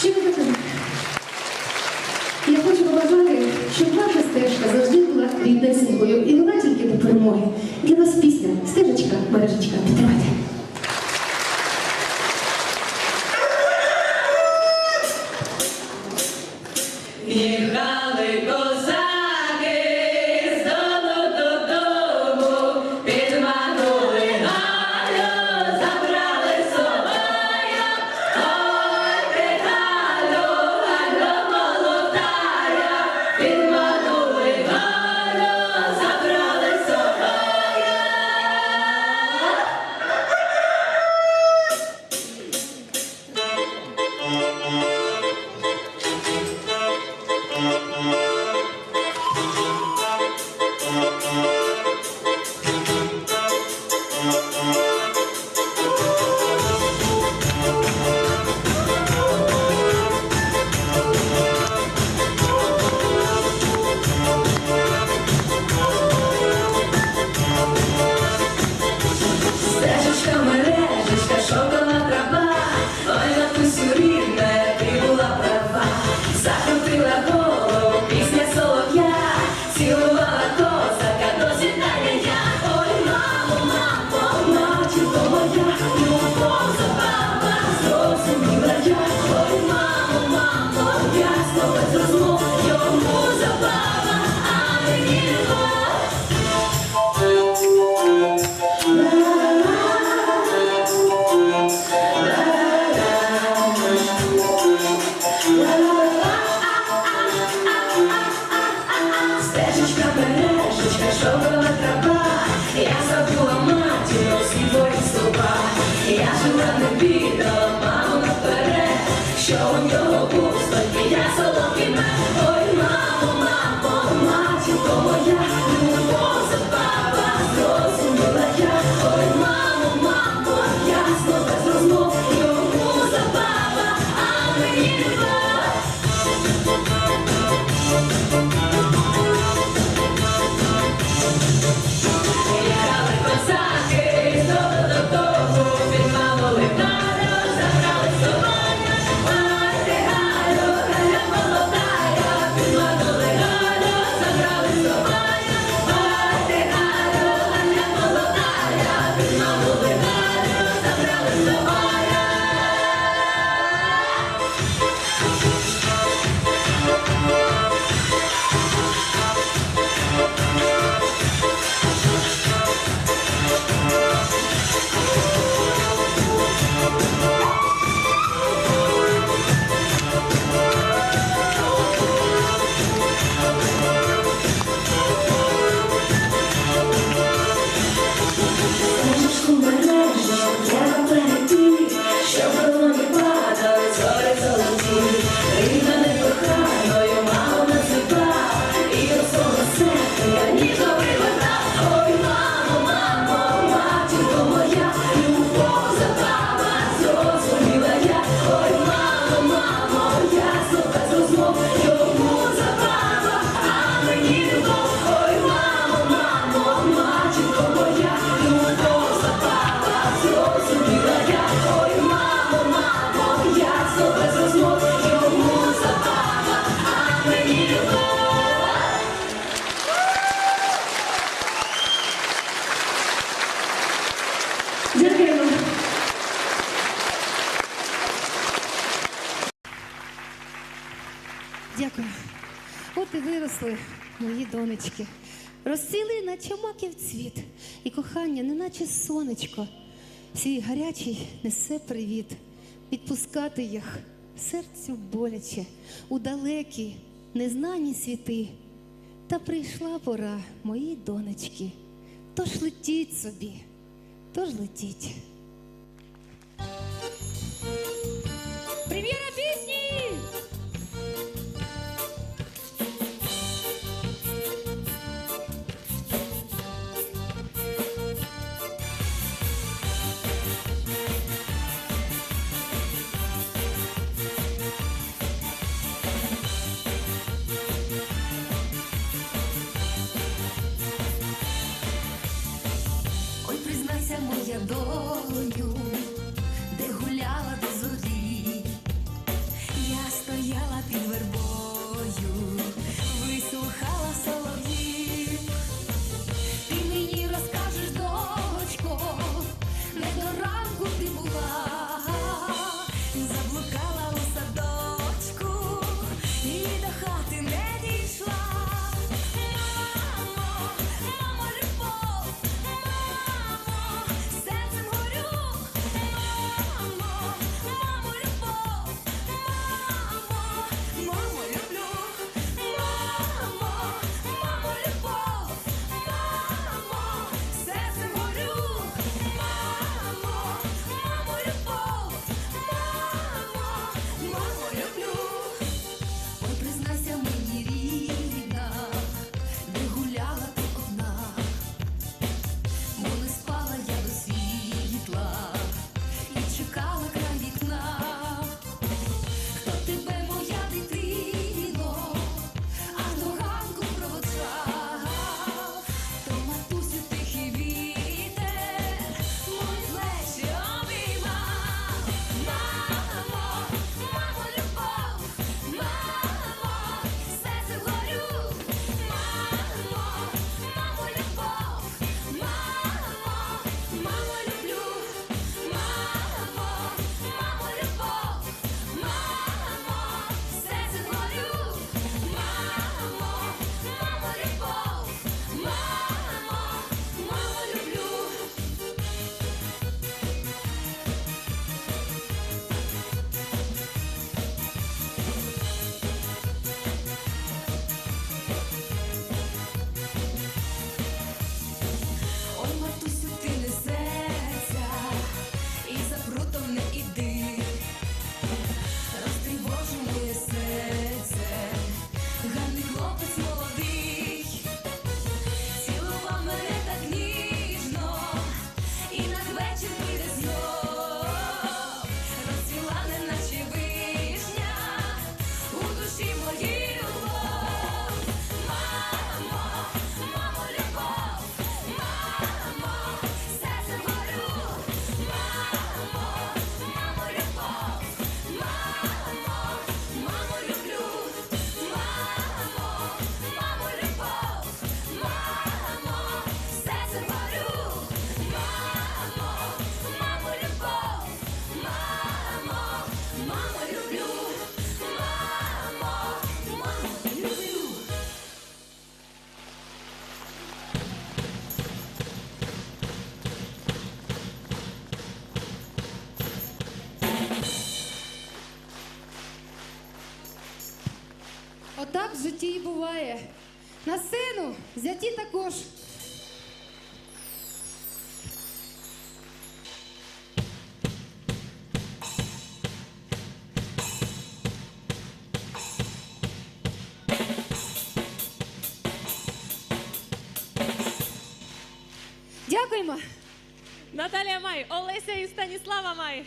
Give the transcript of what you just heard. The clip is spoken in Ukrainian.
Щиро дякую. Я хочу побажати, щоб ваша стежка завжди була ріднесенькою і вела тільки до перемоги. Для вас пісня стежечка, мережечка, Підтримайте. І коза. Show Дякую. От і виросли мої донечки. розсіли, наче маків цвіт, і кохання, неначе сонечко. Свій гарячий несе привіт, відпускати їх серцю боляче, у далекі, незнані світи. Та прийшла пора мої донечки. Тож летіть собі, тож летіть. В житті і буває. На сцену зяті також. Дякуємо. Наталія Май, Олеся і Станіслава Май.